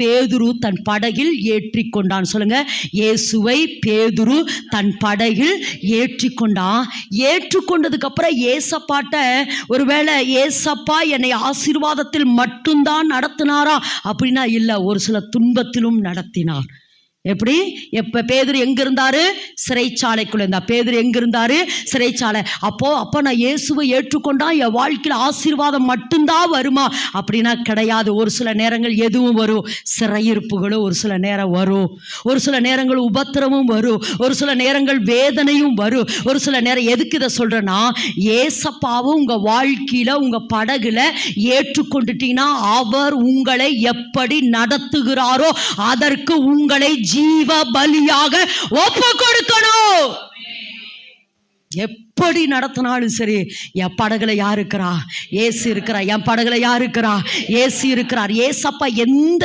பேதுரு தன் படகில் ஏற்றி கொண்டான் சொல்லுங்க. இயேசுவை பேதுரு தன் படகில் ஏற்றிக்கொண்டான் ஏற்றுக்கொண்டதுக்கு அப்புறம் ஏசப்பாட்ட ஒருவேளை ஏசப்பா என்னை ஆசீர்வாதத்தில் மட்டும்தான் நடத்தினாரா? அப்படின்னா இல்லை ஒரு சில துன்பத்திலும் நடத்தினார். எப்படி? எப்போ பேதர் எங்க இருந்தாரு சிறைச்சாலைக்குள்ள இருந்தா. பேதர் எங்க இருந்தாரு சிறைச்சாலை. அப்போ அப்போ நான் இயேசுவை ஏற்றுக்கொண்டா என் வாழ்க்கையில் ஆசீர்வாதம் மட்டும்தான் வருமா? அப்படின்னா கிடையாது. ஒரு சில நேரங்கள் எதுவும் வரும். சிறையிருப்புகளும் ஒரு சில நேரம் வரும். ஒரு சில நேரங்கள் உபத்திரமும் வரும். ஒரு சில நேரங்கள் வேதனையும் வரும். ஒரு சில நேரம் எதுக்கு இதை சொல்றேன்னா ஏசப்பாவும் உங்க வாழ்க்கையில உங்க படகுல ஏற்றுக்கொண்டுட்டீங்கன்னா அவர் உங்களை எப்படி நடத்துகிறாரோ அதற்கு உங்களை ஜீவ பலியாக ஒப்பு கொடுக்கணும் எப்படி நடத்தினாலும் சரி என் படகுல யார் இருக்கிறா? ஏசு இருக்கிறா? என் படகுல யார் இருக்கிறா? ஏசு இருக்கிறார். ஏசப்பா எந்த